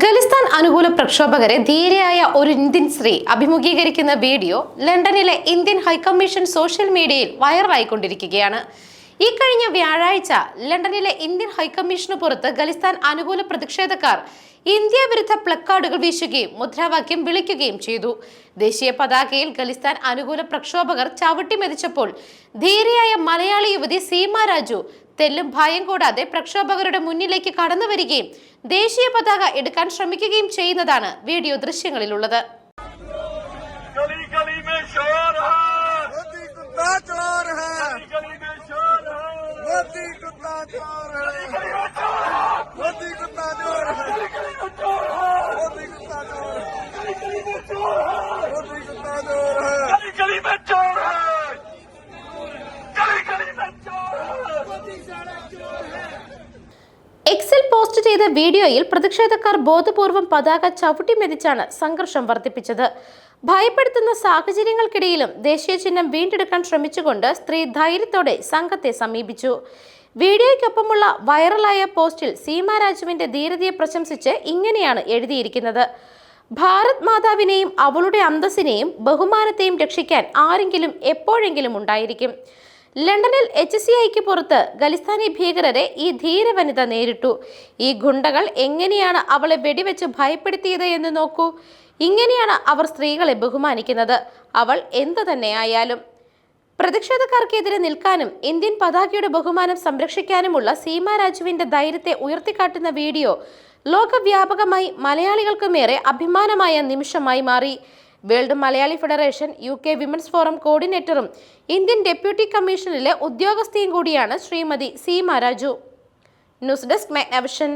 ഖലിസ്ഥാൻ അനുകൂല പ്രക്ഷോഭകരെ ധീരയായ ഒരു ഇന്ത്യൻ സ്ത്രീ അഭിമുഖീകരിക്കുന്ന വീഡിയോ ലണ്ടനിലെ ഇന്ത്യൻ ഹൈക്കമ്മീഷൻ സോഷ്യൽ മീഡിയയിൽ വൈറലായിക്കൊണ്ടിരിക്കുകയാണ്. ഈ കഴിഞ്ഞ വ്യാഴാഴ്ച ലണ്ടനിലെ ഇന്ത്യൻ ഹൈക്കമ്മീഷന് പുറത്ത് ഖലിസ്ഥാൻ അനുകൂല പ്രതിഷേധക്കാർ ഇന്ത്യ വിരുദ്ധ പ്ലക്കാർഡുകൾ വീശുകയും മുദ്രാവാക്യം വിളിക്കുകയും ചെയ്തു ദേശീയ പതാകയിൽ ഖലിസ്ഥാൻ അനുകൂല പ്രക്ഷോഭകർ ചവിട്ടി മെതിച്ചപ്പോൾ ധീരയായ മലയാളി യുവതി സീമ രാജു തെല്ലും ഭയം കൂടാതെ പ്രക്ഷോഭകരുടെ മുന്നിലേക്ക് കടന്നു വരികയും ദേശീയ പതാക എടുക്കാൻ ശ്രമിക്കുകയും ചെയ്യുന്നതാണ് വീഡിയോ ദൃശ്യങ്ങളിലുള്ളത് गली गली में शोर है मोदी कुत्ता चोर है गली में शोर है मोदी कुत्ता चोर है എക്സിൽ പോസ്റ്റ് ചെയ്ത വീഡിയോയിൽ പ്രതിഷേധക്കാർ ബോധപൂർവം പതാക ചവിട്ടി മെതിച്ചാണ് സംഘർഷം വർദ്ധിപ്പിച്ചത്. ഭയപ്പെടുത്തുന്ന സാഹചര്യങ്ങൾക്കിടയിലും ദേശീയ ചിഹ്നം വീണ്ടെടുക്കാൻ ശ്രമിച്ചുകൊണ്ട് സ്ത്രീ ധൈര്യത്തോടെ സംഘത്തെ സമീപിച്ചു. വീഡിയോയ്ക്കൊപ്പമുള്ള വൈറലായ പോസ്റ്റിൽ സീമാരാജുവിന്റെ ധീരതയെ പ്രശംസിച്ച് ഇങ്ങനെയാണ് എഴുതിയിരിക്കുന്നത്. ഭാരത് മാതാവിനെയും അവളുടെ അന്തസ്സിനെയും ബഹുമാനത്തെയും രക്ഷിക്കാൻ ആരെങ്കിലും എപ്പോഴെങ്കിലും ഉണ്ടായിരിക്കും. ലണ്ടനിൽ എച്ച് സി ഐക്ക് പുറത്ത് ഖലിസ്ഥാനി ഭീകരരെ ഈ ധീര വനിത നേരിട്ടു. ഈ ഗുണ്ടകൾ എങ്ങനെയാണ് അവളെ വെടിവെച്ച് ഭയപ്പെടുത്തിയത് എന്ന് നോക്കൂ. ഇങ്ങനെയാണ് അവർ സ്ത്രീകളെ ബഹുമാനിക്കുന്നത്. അവൾ എന്തു തന്നെയായാലും. പ്രതിഷേധക്കാർക്കെതിരെ നിൽക്കാനും ഇന്ത്യൻ പതാകയുടെ ബഹുമാനം സംരക്ഷിക്കാനുമുള്ള സീമാ രാജുവിന്റെ ധൈര്യത്തെ ഉയർത്തിക്കാട്ടുന്ന വീഡിയോ ലോകവ്യാപകമായി മലയാളികൾക്കുമേറെ അഭിമാനമായ നിമിഷമായി മാറി. World Malayali federation U K women's forum കോർഡിനേറ്ററും Indian deputy കമ്മീഷനിലെ ഉദ്യോഗസ്ഥയും കൂടിയാണ് Shrimati Seema Raju. News desk Magnavision.